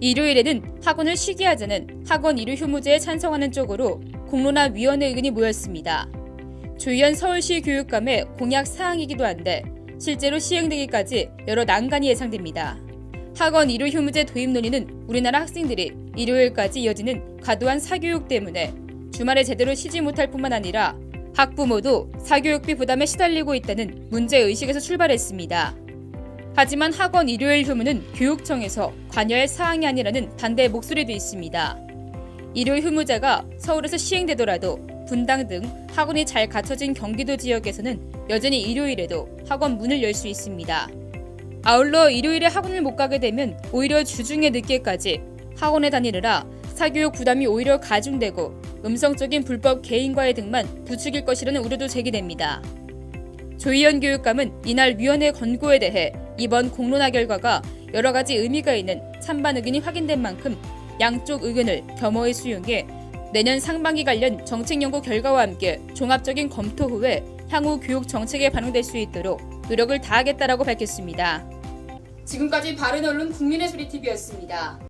일요일에는 학원을 쉬게 하자는 학원 일요 휴무제에 찬성하는 쪽으로 공론화 위원회 의견이 모였습니다. 조희연 서울시 교육감의 공약 사항이기도 한데 실제로 시행되기까지 여러 난관이 예상됩니다. 학원 일요 휴무제 도입 논의는 우리나라 학생들이 일요일까지 이어지는 과도한 사교육 때문에 주말에 제대로 쉬지 못할 뿐만 아니라 학부모도 사교육비 부담에 시달리고 있다는 문제 의식에서 출발했습니다. 하지만 학원 일요일 휴무는 교육청에서 관여할 사항이 아니라는 반대 목소리도 있습니다. 일요일 휴무제가 서울에서 시행되더라도 분당 등 학원이 잘 갖춰진 경기도 지역에서는 여전히 일요일에도 학원 문을 열 수 있습니다. 아울러 일요일에 학원을 못 가게 되면 오히려 주중에 늦게까지 학원에 다니느라 사교육 부담이 오히려 가중되고 음성적인 불법 개인과외 등만 부추길 것이라는 우려도 제기됩니다. 조희연 교육감은 이날 위원회 권고에 대해 이번 공론화 결과가 여러 가지 의미가 있는 찬반 의견이 확인된 만큼 양쪽 의견을 겸허히 수용해 내년 상반기 관련 정책 연구 결과와 함께 종합적인 검토 후에 향후 교육 정책에 반영될 수 있도록 노력을 다하겠다라고 밝혔습니다. 지금까지 바른 언론 국민의 소리 TV였습니다.